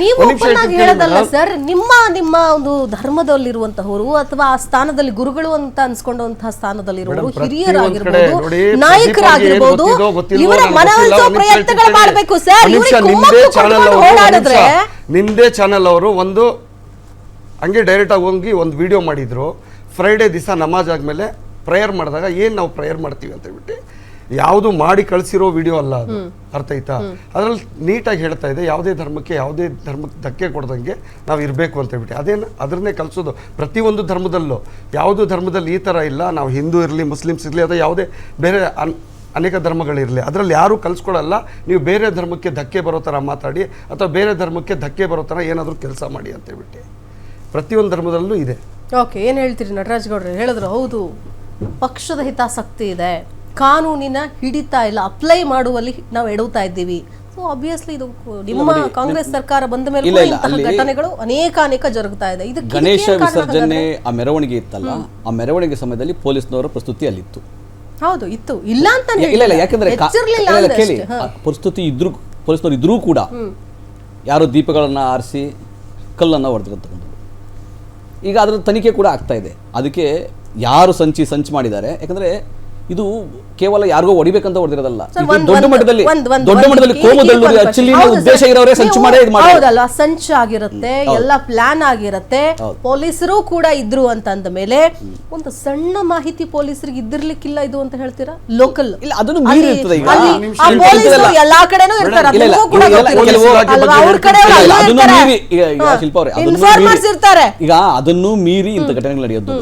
ನೀವು ಓಪನ್ ಆಗಿ ಹೇಳೋದಲ್ಲ ಸರ್ ನಿಮ್ಮ ನಿಮ್ಮ ಒಂದು ಧರ್ಮದಲ್ಲಿರುವಂತಹವರು ಅಥವಾ ಆ ಸ್ಥಾನದಲ್ಲಿ ಗುರುಗಳು ಅಂತ ಅನ್ಸ್ಕೊಂಡಂತಹ ಸ್ಥಾನದಲ್ಲಿರುವವರು ಹಿರಿಯರಾಗಿರ್ಬೋದು ನಾಯಕರಾಗಿರ್ಬೋದು ಇವರ ನನಗೆ ಮನವೊಲಿಸೋ ಗೊತ್ತಿಲ್ಲ. ಒಂದ್ ನಿಮಿಷ ಪ್ರಯತ್ನಗಳು ಮಾಡಬೇಕು ಸರ್. ಓಡಾಡಿದ್ರೆ ನಿಮ್ದೇ ಚಾನಲ್ ಅವರು ಒಂದು ಹಂಗೆ ಡೈರೆಕ್ಟ್ ಆಗಿ ಹೋಗಿ ಒಂದು ವಿಡಿಯೋ ಮಾಡಿದ್ರು. ಫ್ರೈಡೇ ದಿವಸ ನಮಾಜ್ ಆದ್ಮೇಲೆ ಪ್ರೇಯರ್ ಮಾಡಿದಾಗ ಏನ್ ನಾವು ಪ್ರೇಯರ್ ಮಾಡ್ತೀವಿ ಅಂತ ಹೇಳ್ಬಿಟ್ಟು ಯಾವುದು ಮಾಡಿ ಕಳಿಸಿರೋ ವಿಡಿಯೋ ಅಲ್ಲ ಅದು. ಅರ್ಥ ಆಯ್ತಾ? ಅದ್ರಲ್ಲಿ ನೀಟಾಗಿ ಹೇಳ್ತಾ ಇದೆ ಯಾವುದೇ ಧರ್ಮಕ್ಕೆ ಯಾವುದೇ ಧರ್ಮಕ್ಕೆ ಧಕ್ಕೆ ಕೊಡ್ದಂಗೆ ನಾವು ಇರಬೇಕು ಅಂತ ಹೇಳ್ಬಿಟ್ಟು. ಅದೇನು ಅದನ್ನೇ ಕಲಿಸೋದು ಪ್ರತಿಯೊಂದು ಧರ್ಮದಲ್ಲೂ ಯಾವುದು ಧರ್ಮದಲ್ಲಿ ಈ ಥರ ಇಲ್ಲ ನಾವು ಹಿಂದೂ ಇರಲಿ ಮುಸ್ಲಿಮ್ಸ್ ಇರಲಿ ಅಥವಾ ಯಾವುದೇ ಬೇರೆ ಅನ್ ಅನೇಕ ಧರ್ಮಗಳಿರಲಿ ಅದರಲ್ಲಿ ಯಾರೂ ಕಲಿಸ್ಕೊಡಲ್ಲ ನೀವು ಬೇರೆ ಧರ್ಮಕ್ಕೆ ಧಕ್ಕೆ ಬರೋ ಥರ ಮಾತಾಡಿ ಅಥವಾ ಬೇರೆ ಧರ್ಮಕ್ಕೆ ಧಕ್ಕೆ ಬರೋ ಥರ ಏನಾದರೂ ಕೆಲಸ ಮಾಡಿ ಅಂತ ಹೇಳ್ಬಿಟ್ಟು. ಪ್ರತಿಯೊಂದು ಧರ್ಮದಲ್ಲೂ ಇದೆ. ಓಕೆ ಏನು ಹೇಳ್ತೀರಿ ನಟರಾಜ್ ಗೌಡ್ರೆ? ಹೇಳಿದ್ರು ಹೌದು. ಪಕ್ಷದ ಹಿತಾಸಕ್ತಿ ಇದೆ. ಕಾನೂನಿನ ಹಿಡಿತಾ ಇಲ್ಲ ಅಪ್ಲೈ ಮಾಡುವಲ್ಲಿ ನಾವು ಎಡುತ್ತಾ ಇದ್ದೀವಿ. ಸೊ ಅಬ್ವಿಯಸ್ಲಿ ಇದು ನಿಮ್ಮ ಕಾಂಗ್ರೆಸ್ ಸರ್ಕಾರ ಬಂದ ಮೇಲೆ ಘಟನೆಗಳು ಅನೇಕ ಅನೇಕ ಜರುಗ್ತಾ ಇದೆ ಇದು ಗಣೇಶ ವಿಸರ್ಜನೆ ಆ ಮೆರವಣಿಗೆ ಇತ್ತಲ್ಲ ಆ ಮೆರವಣಿಗೆ ಸಮಯದಲ್ಲಿ ಪೊಲೀಸ್ನವರ ಪ್ರಸ್ತುತಿ ಅಲ್ಲಿತ್ತು ಹೌದು ಇತ್ತು. ಇಲ್ಲ ಅಂತ ಇಲ್ಲ ಇಲ್ಲ ಯಾಕಂದ್ರೆ ಕೇಳಿ ಪ್ರಸ್ತುತಿ ಇದ್ರು ಪೊಲೀಸ್ನವ್ರು ಇದ್ರೂ ಕೂಡ ಯಾರು ದೀಪಗಳನ್ನ ಆರಿಸಿ ಕಲ್ಲನ್ನು ಹೊಡೆದುಕೊಂಡು ಈಗ ಅದರ ತನಿಖೆ ಕೂಡ ಆಗ್ತಾ ಇದೆ. ಅದಕ್ಕೆ ಯಾರು ಸಂಚಿ ಸಂಚು ಮಾಡಿದ್ದಾರೆ? ಯಾಕಂದ್ರೆ ಇದು ಕೇವಲ ಯಾರಿಗೋ ಹೊಡಿಬೇಕಂತ ಹೊಡೆದಿರೋದಲ್ಲ. ಒಂದ್- ದೊಡ್ಡ ಒಂದ್- ಮಟ್ಟದಲ್ಲಿ ದೊಡ್ಡ ಮಟ್ಟದಲ್ಲಿ ಕೀ- ಕೋಮದಲ್ಲಿ ಕೀ ಒಂದು ಅಚ್ಚಲ್ಲಿ ಹೌದು ಉದ್ದೇಶ ಇರೋರೇ ಸಂಚು ಮಾಡೇ ಇದು ಮಾಡಿ ಹೌದಲ್ವಾ? ಸಂಚು ಆಗಿರುತ್ತೆ ಎಲ್ಲ ಪ್ಲಾನ್ ಆಗಿರುತ್ತೆ. ಪೊಲೀಸರು ಕೂಡ ಇದ್ರು ಅಂತ ಅಂದ ಮೇಲೆ ಒಂದು ಸಣ್ಣ ಮಾಹಿತಿ ಪೊಲೀಸರಿಗೆ ಇದ್ದಿರ್ಲಿಕ್ಕಿಲ್ಲ ಇದು ಅಂತ ಹೇಳ್ತೀರಾ? ಲೋಕಲ್ ಇಲ್ಲ, ಅದನ್ನು ಮೀರಿ ಇರ್ತದೆ ಈಗ. ಅಲ್ಲಿ ಆ ಇಲ್ಲಿ ಪೊಲೀಸರು ಎಲ್ಲಾ ಕಡೆನೂ ಇರ್ತಾರೆ ಅದನ್ನೂ ಕೂಡ. ಅಲ್ವಾ? ಅವ್ರ ಕಡೆ ಅದನ್ನು ಮೀರಿ ಈಗ. ಶಿಲ್ಪ ಅವರೇ ಅದನ್ನು ಮೀರಿ- ಇರ್ತಾರೆ ಈಗ ಅದನ್ನು ಮೀರಿ ಇಂಥ ಘಟನೆಗಳು ನಡೆಯೋದು.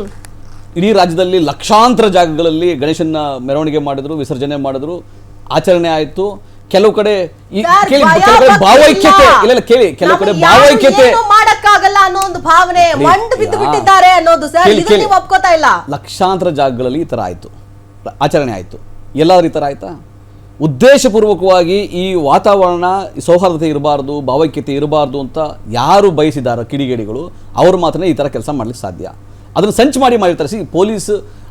ಇಡೀ ರಾಜ್ಯದಲ್ಲಿ ಲಕ್ಷಾಂತರ ಜಾಗಗಳಲ್ಲಿ ಗಣೇಶನ ಮೆರವಣಿಗೆ ಮಾಡಿದ್ರು ವಿಸರ್ಜನೆ ಮಾಡಿದ್ರು. ಆಚರಣೆ ಆಯಿತು. ಕೆಲವು ಕಡೆ ಈ- ಕೇಳಿ ಭಾವೈಕ್ಯತೆ. ಇಲ್ಲ. ಕೇಳಿ. ಕೆಲವು ಕಡೆ ಭಾವೈಕ್ಯತೆ. ಮಾಡಕ್ಕಾಗಲ್ಲ ಅನ್ನೋ ಒಂದು ಭಾವನೆ ಮಂಡು ಮಂಡ್ ಬಿದ್ದು ಬಿಟ್ಟಿದ್ದಾರೆ ಅನ್ನೋದು ಸರ್ ಇದು ನೀವು ಒಪ್ಕೋತಾ ಇಲ್ಲ. ಲಕ್ಷಾಂತರ ಜಾಗಗಳಲ್ಲಿ ಈ ತರ ಆಯ್ತು. ಆಚರಣೆ ಆಯ್ತು. ಎಲ್ಲಾದ್ರೂ ಈ ತರ ಆಯ್ತಾ? ಉದ್ದೇಶಪೂರ್ವಕವಾಗಿ ಈ ವಾತಾವರಣ ಸೌಹಾರ್ದತೆ ಇರಬಾರ್ದು ಭಾವೈಕ್ಯತೆ ಇರಬಾರ್ದು ಅಂತ ಯಾರು ಬಯಸಿದಾರ ಕಿಡಿಗೇಡಿಗಳು ಅವರು ಮಾತ್ರ ಈ ತರ ಕೆಲಸ ಮಾಡ್ಲಿಕ್ಕೆ ಸಾಧ್ಯ. ಅದನ್ನು ಸಂಚು ಮಾಡಿ ಮಾಡಿರ್ತಾರೆ ಸಿ, ಪೊಲೀಸ್,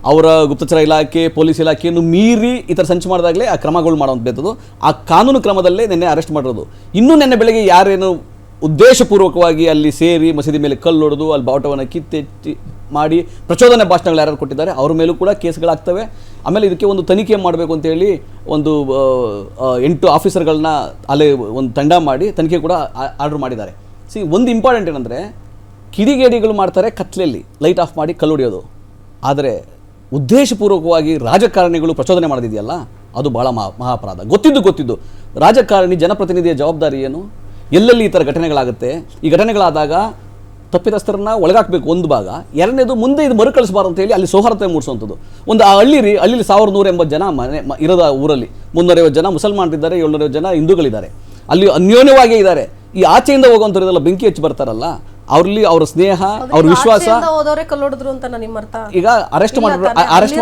ಅವರ ಗುಪ್ತಚರ ಇಲಾಖೆ, ಪೊಲೀಸ್ ಇಲಾಖೆಯನ್ನು ಮೀರಿ ಈ ಥರ ಸಂಚು ಮಾಡಿದಾಗಲೇ ಆ ಕ್ರಮಗಳು ಮಾಡುವಂಥದ್ದು ಆ ಕಾನೂನು ಕ್ರಮದಲ್ಲೇ ನಿನ್ನೆ ಅರೆಸ್ಟ್ ಮಾಡಿರೋದು. ಇನ್ನೂ ನಿನ್ನೆ ಬೆಳಗ್ಗೆ ಯಾರೇನು ಉದ್ದೇಶಪೂರ್ವಕವಾಗಿ ಅಲ್ಲಿ ಸೇರಿ ಮಸೀದಿ ಮೇಲೆ ಕಲ್ಲು ಹೊಡೆದು ಅಲ್ಲಿ ಬಾವುಟವನ್ನು ಕಿತ್ತೆಚ್ಚಿ ಮಾಡಿ ಪ್ರಚೋದನೆ ಭಾಷಣಗಳು ಯಾರು ಕೊಟ್ಟಿದ್ದಾರೆ, ಅವ್ರ ಮೇಲೂ ಕೂಡ ಕೇಸ್ಗಳಾಗ್ತವೆ. ಆಮೇಲೆ ಇದಕ್ಕೆ ಒಂದು ತನಿಖೆ ಮಾಡಬೇಕು ಅಂತೇಳಿ ಒಂದು ಎಂಟು ಆಫೀಸರ್ಗಳನ್ನ ಅಲ್ಲೇ ಒಂದು ತಂಡ ಮಾಡಿ ತನಿಖೆ ಕೂಡ ಆರ್ಡರ್ ಮಾಡಿದ್ದಾರೆ. ಸಿ, ಒಂದು ಇಂಪಾರ್ಟೆಂಟ್ ಏನಂದರೆ ಕಿಡಿಗೇಡಿಗಳು ಮಾಡ್ತಾರೆ ಕತ್ಲೆಯಲ್ಲಿ ಲೈಟ್ ಆಫ್ ಮಾಡಿ ಕಲ್ಲು ಹೊಡೆಯೋದು ಆದರೆ ಉದ್ದೇಶಪೂರ್ವಕವಾಗಿ ರಾಜಕಾರಣಿಗಳು ಪ್ರಚೋದನೆ ಮಾಡಿದೆಯಲ್ಲ ಅದು ಭಾಳ ಮಹಾ, ಮಹಾಪರಾಧ. ಗೊತ್ತಿದ್ದು ಗೊತ್ತಿದ್ದು, ರಾಜಕಾರಣಿ ಜನಪ್ರತಿನಿಧಿಯ ಜವಾಬ್ದಾರಿ ಏನು? ಎಲ್ಲೆಲ್ಲಿ ಈ ಥರ ಘಟನೆಗಳಾಗುತ್ತೆ? ಈ ಘಟನೆಗಳಾದಾಗ ತಪ್ಪಿತಸ್ಥರನ್ನ ಒಳಗಾಕಬೇಕು ಒಂದು ಭಾಗ, ಎರಡನೇದು ಮುಂದೆ ಇದು ಮರುಕಳಿಸಬಾರ್ದು ಅಂತ ಹೇಳಿ ಅಲ್ಲಿ ಸೌಹಾರ್ದತೆ ಮೂಡಿಸುವಂಥದ್ದು. ಒಂದು ಆ ಹಳ್ಳಿ ರೀ ಅಲ್ಲಿ ಸಾವಿರದ ನೂರ ಎಂಬತ್ತು ಜನ ಮನೆ ಇರೋದು ಊರಲ್ಲಿ ಮುನ್ನೂರೈವತ್ತು ಜನ ಮುಸಲ್ಮಾನರಿದ್ದಾರೆ, ಏಳ್ನೂರೈವತ್ತು ಜನ ಹಿಂದೂಗಳಿದ್ದಾರೆ. ಅಲ್ಲಿ ಅನ್ಯೋನ್ಯವಾಗೇ ಇದ್ದಾರೆ. ಈ ಆಚೆಯಿಂದ ಹೋಗುವಂಥವ್ರದೆಲ್ಲ ಬೆಂಕಿ ಹಚ್ಚಿ ಬರ್ತಾರಲ್ಲ ಅವ್ರಲ್ಲಿ ಅವ್ರ ಸ್ನೇಹ ಅವ್ರ ವಿಶ್ವಾಸ. ಈಗ ಅರೆಸ್ಟ್ ಮಾಡಿರೋ ಅರೆಸ್ಟ್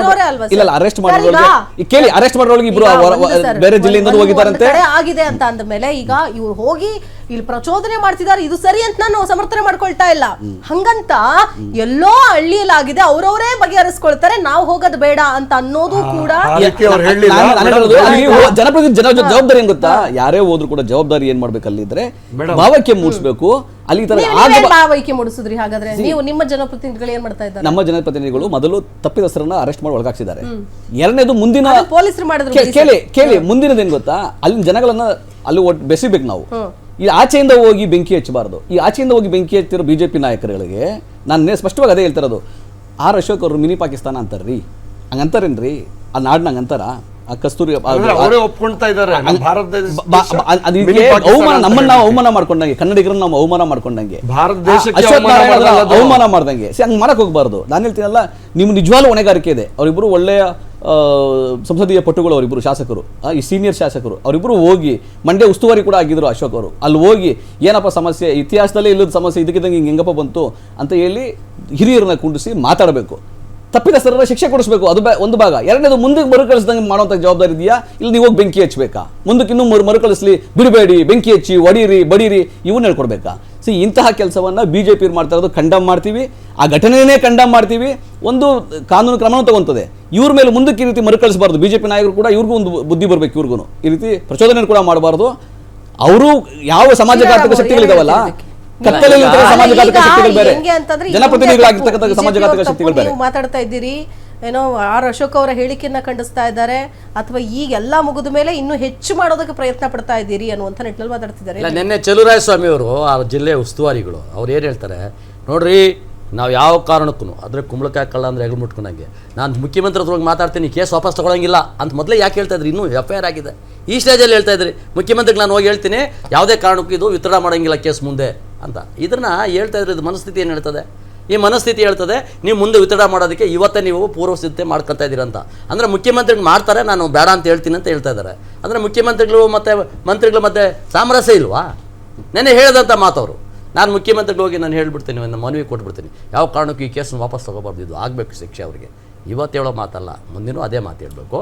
ಇಲ್ಲ ಅರೆಸ್ಟ್ ಮಾಡಿರೋರಿಗೆ ಕೇಳಿ ಅರೆಸ್ಟ್ ಮಾಡಿರೋರಿಗೆ ಇಬ್ರು ಬೇರೆ ಜಿಲ್ಲೆಯಿಂದ ಹೋಗಿದ್ದಾರಂತೆ. ಆಗಿದೆ ಅಂತ ಅಂದಮೇಲೆ ಈಗ ಇವ್ರು ಹೋಗಿ ಇಲ್ಲಿ ಪ್ರಚೋದನೆ ಮಾಡ್ತಿದ್ದಾರೆ. ಇದು ಸರಿ ಅಂತ ನಾನು ಸಮರ್ಥನೆ ಮಾಡ್ಕೊಳ್ತಾ ಇಲ್ಲ. ಹಂಗಂತ ಎಲ್ಲೋ ಹಳ್ಳಿಯಲ್ಲಿ ಆಗಿದೆ ಅವ್ರವರೇ ಬಗೆಹರಿಸ್ಕೊಳ್ತಾರೆ ನಾವು ಹೋಗೋದು ಬೇಡ ಅಂತ ಅನ್ನೋದು ಕೂಡ ಅಲ್ಲಿ ಜನಪ್ರತಿನಿಧಿ ಜನ ಜವಾಬ್ದಾರಿ ಏನ್ ಗೊತ್ತಾ? ಯಾರೇ ಹೋದ್ರು ಕೂಡ ಜವಾಬ್ದಾರಿ ಏನ್ ಮಾಡ್ಬೇಕು ಅಲ್ಲಿದ್ರೆ. ಭಾವಕ್ಕೆ ಮೂಡಿಸ್ಬೇಕು. ಅಲ್ಲಿ ತರ ಭಾವೈಕ್ಯ ಮೂಡಿಸಿದ್ರಿ ಹಾಗಾದ್ರೆ? ನೀವು ನಿಮ್ಮ ಜನಪ್ರತಿನಿಧಿಗಳು ಏನ್ ಮಾಡ್ತಾ ಇದ್ದಾರೆ? ನಮ್ಮ ಜನಪ್ರತಿನಿಧಿಗಳು ಮೊದಲು ತಪ್ಪಿತಸ್ಥರನ್ನ ಅರೆಸ್ಟ್ ಮಾಡಿ ಒಳಗಾಕ್ಸಿದ್ದಾರೆ. ಎರಡನೇದು ಮುಂದಿನ ಪೊಲೀಸರು ಮಾಡಿದ್ರು ಕೇಳಿ ಕೇಳಿ ಮುಂದಿನದೇನ್ ಗೊತ್ತಾ? ಅಲ್ಲಿನ ಜನಗಳನ್ನ ಅಲ್ಲಿ ಒಟ್ಟು ಬೆಸಿಬೇಕು ನಾವು. ಈ ಆಚೆಯಿಂದ ಹೋಗಿ ಬೆಂಕಿ ಹಚ್ಚಬಾರ್ದು. ಈ ಆಚೆಯಿಂದ ಹೋಗಿ ಬೆಂಕಿ ಹಚ್ಚಿರೋ ಬಿಜೆಪಿ ನಾಯಕರುಗಳಿಗೆ ನಾನು ಸ್ಪಷ್ಟವಾಗಿ ಅದೇ ಹೇಳ್ತಿರೋದು ಆರ್ ಅಶೋಕ್ ಅವರು ಮಿನಿ ಪಾಕಿಸ್ತಾನ ಅಂತಾರ್ರಿ. ಹಂಗಂತಾರೇನ್ರಿ? ಆ ನಾಡ್ನ ಹಂಗಂತಾರ? ಆ ಕಸ್ತೂರಿ ಬ- ಬ- ಅವಮಾನ ನಮ್ಮನ್ನ ನಾವು ಅವಮಾನ ಮಾಡ್ಕೊಂಡಂಗೆ ಕನ್ನಡಿಗರನ್ನ ನಾವು ಅವಮಾನ ಮಾಡ್ಕೊಂಡಂಗೆ. ಭಾರತ ಆ, ದೇಶಕ್ಕೆ ಅವಮಾನ ಮಾಡ್ದಂಗೆ. ಸಿ ಹಂಗೆ ಮಾಡಕ್ ಹೋಗ್ಬಾರ್ದು. ನಾನು ಹೇಳ್ತೀನಲ್ಲ ನಿಮ್ಮ ನಿಜವಾಗ್ಲೂ ಹೊಣೆಗಾರಿಕೆ ಇದೆ. ಅವರಿಬ್ಬರು ಒಳ್ಳೆಯ ಸಂಸದೀಯ ಪಟುಗಳು ಅವರಿಬ್ಬರು ಶಾಸಕರು ಈ ಸೀನಿಯರ್ ಶಾಸಕರು ಅವರಿಬ್ಬರು ಹೋಗಿ ಮಂಡ್ಯ ಉಸ್ತುವಾರಿ ಕೂಡ ಆಗಿದ್ರು ಅಶೋಕ್ ಅವರು. ಅಲ್ಲಿ ಹೋಗಿ ಏನಪ್ಪ ಸಮಸ್ಯೆ, ಇತಿಹಾಸದಲ್ಲೇ ಇಲ್ಲದ ಸಮಸ್ಯೆ, ಇದಕ್ಕಿದ್ದಂಗೆ ಹಿಂಗೆ ಹೆಂಗಪ್ಪ ಬಂತು ಅಂತ ಹೇಳಿ ಹಿರಿಯರನ್ನ ಕುಂಡಿಸಿ ಮಾತಾಡಬೇಕು. ತಪ್ಪಿತಸ್ಥರನ್ನ ಶಿಕ್ಷೆ ಕೊಡಿಸ್ಬೇಕು, ಅದು ಬೆ- ಒಂದು ಭಾಗ. ಎರಡನೇದು, ಮುಂದಕ್ಕೆ ಮರುಕಳಿಸ್ದಂಗೆ ಮಾಡುವಂಥ ಜವಾಬ್ದಾರಿ ಇದೆಯಾ? ಇಲ್ಲಿ ನೀವು ಹೋಗಿ ಬೆಂಕಿ ಹಚ್ಚಬೇಕಾ? ಮುಂದಕ್ಕೆ ಇನ್ನೂ ಮರು ಮರುಕಳಿಸ್ಲಿ ಬಿಡಬೇಡಿ, ಬೆಂಕಿ ಹಚ್ಚಿ, ಒಡೀರಿ, ಬಡೀರಿ, ಇವನ್ನ ಹೇಳ್ಕೊಡ್ಬೇಕಾ? ಸೊ, ಇಂತಹ ಕೆಲಸವನ್ನ ಬಿಜೆಪಿ ಮಾಡ್ತಾ ಇರೋದು ಖಂಡಮ್ ಮಾಡ್ತೀವಿ. ಆ ಘಟನೆಯೇ ಖಂಡಮ್ ಮಾಡ್ತೀವಿ. ಒಂದು ಕಾನೂನು ಕ್ರಮನೂ ತಗೊಂತದೆ. ಇವ್ರ ಮೇಲೆ ಮುಂದಕ್ಕೆ ಈ ರೀತಿ ಮರುಕಳಿಸಬಾರ್ದು. ಬಿಜೆಪಿ ನಾಯಕರು ಕೂಡ ಇವ್ರಿಗೂ ಒಂದು ಬುದ್ಧಿ ಬರಬೇಕು ಇವ್ರಿಗೂ ಈ ರೀತಿ ಪ್ರಚೋದನೆ ಕೂಡ ಮಾಡಬಾರ್ದು. ಅವರು ಯಾವ ಸಮಾಜಘಾತಕ ಶಕ್ತಿಗಳಿದಾವಲ್ಲ ಕತ್ತಲಲ್ಲಿ ಸಮಾಜಘಾತಕ ಶಕ್ತಿಗಳು ಬೇರೆ. ಹೆಂಗೆ ಅಂತಂದ್ರೆ ಈಗ ಜನಪ್ರತಿನಿಧಿಗಳಾಗಿರ್ತಕ್ಕಂಥ ಸಮಾಜಘಾತಕ ಶಕ್ತಿಗಳು ಬೇರೆ. ಮಾತಾಡ್ತಾ ಇದ್ದೀರಿ. ಏನೋ ಆರ್ ಅಶೋಕ್ ಅವರ ಹೇಳಿಕೆಯನ್ನ ಖಂಡಿಸ್ತಾ ಇದ್ದಾರೆ. ಅಥವಾ ಈಗ ಎಲ್ಲಾ ಮುಗಿದ ಮೇಲೆ ಇನ್ನೂ ಹೆಚ್ಚು ಮಾಡೋದಕ್ಕೆ ಪ್ರಯತ್ನ ಪಡ್ತಾ ಇದ್ದೀರಿ ಅನ್ನುವಂಥ ನಿಟ್ಟಿನಲ್ಲಿ ಮಾತಾಡ್ತಿದ್ದಾರೆ. ಇಲ್ಲ ನಿನ್ನೆ ಚಲುರಾಯ ಸ್ವಾಮಿ ಅವರು ಆ ಜಿಲ್ಲೆ ಉಸ್ತುವಾರಿಗಳು ಅವ್ರು ಏನು ಹೇಳ್ತಾರೆ? ನೋಡ್ರಿ ನಾವು ಯಾವ ಕಾರಣಕ್ಕೂ ಆದರೆ ಕುಂಬಳಕಾಯಿ ಕಳ್ಳ ಅಂದರೆ ಹೆಗಲು ಮುಟ್ಕೊಂಡಂಗೆ. ನಾನು ಮುಖ್ಯಮಂತ್ರಿ ಹತ್ರ ಹೋಗಿ ಮಾತಾಡ್ತೀನಿ, ಕೇಸ್ ವಾಪಸ್ ತೊಗೊಳಂಗಿಲ್ಲ ಅಂತ ಮೊದಲೇ ಯಾಕೆ ಹೇಳ್ತಾ ಇದ್ರಿ? ಇನ್ನೂ ಎಫ್ ಐ ಆರ್ ಆಗಿದೆ. ಈ ಸ್ಟೇಜಲ್ಲಿ ಹೇಳ್ತಾ ಇದ್ರಿ, ಮುಖ್ಯಮಂತ್ರಿಗೆ ನಾನು ಹೋಗಿ ಹೇಳ್ತೀನಿ, ಯಾವುದೇ ಕಾರಣಕ್ಕೂ ಇದು ವಿತರಣ ಮಾಡೋಂಗಿಲ್ಲ ಕೇಸ್ ಮುಂದೆ ಅಂತ. ಇದನ್ನು ಹೇಳ್ತಾ ಇದ್ರೆ ಇದು ಮನಸ್ಥಿತಿ ಏನು ಹೇಳ್ತದೆ? ಈ ಮನಸ್ಥಿತಿ ಹೇಳ್ತದೆ, ನೀವು ಮುಂದೆ ವಿತರಣೆ ಮಾಡೋದಕ್ಕೆ ಇವತ್ತೇ ನೀವು ಪೂರ್ವ ಸಿದ್ಧತೆ ಮಾಡ್ಕೊತಾ ಇದ್ದೀರಂತ ಅಂದರೆ ಮುಖ್ಯಮಂತ್ರಿಗಳು ಮಾಡ್ತಾರೆ, ನಾನು ಬೇಡ ಅಂತ ಹೇಳ್ತೀನಿ ಅಂತ ಹೇಳ್ತಾ ಇದ್ದಾರೆ. ಅಂದರೆ ಮುಖ್ಯಮಂತ್ರಿಗಳು ಮತ್ತು ಮಂತ್ರಿಗಳು ಮತ್ತು ಸಾಮರಸ್ಯ ಇಲ್ವಾ? ನೆನೆ ಹೇಳಿದಂಥ ಮಾತವರು. ನಾನು ಮುಖ್ಯಮಂತ್ರಿಗಳು ಹೋಗಿ ನಾನು ಹೇಳ್ಬಿಡ್ತೀನಿ, ನನ್ನ ಮನವಿ ಕೊಟ್ಬಿಡ್ತೀನಿ. ಯಾವ ಕಾರಣಕ್ಕೂ ಈ ಕೇಸನ್ನು ವಾಪಸ್ ತಗೋಬಾರ್ದು. ಇದು ಆಗಬೇಕು ಶಿಕ್ಷೆ ಅವರಿಗೆ. ಇವತ್ತು ಹೇಳೋ ಮಾತಲ್ಲ, ಮುಂದಿನೂ ಅದೇ ಮಾತು ಹೇಳಬೇಕು.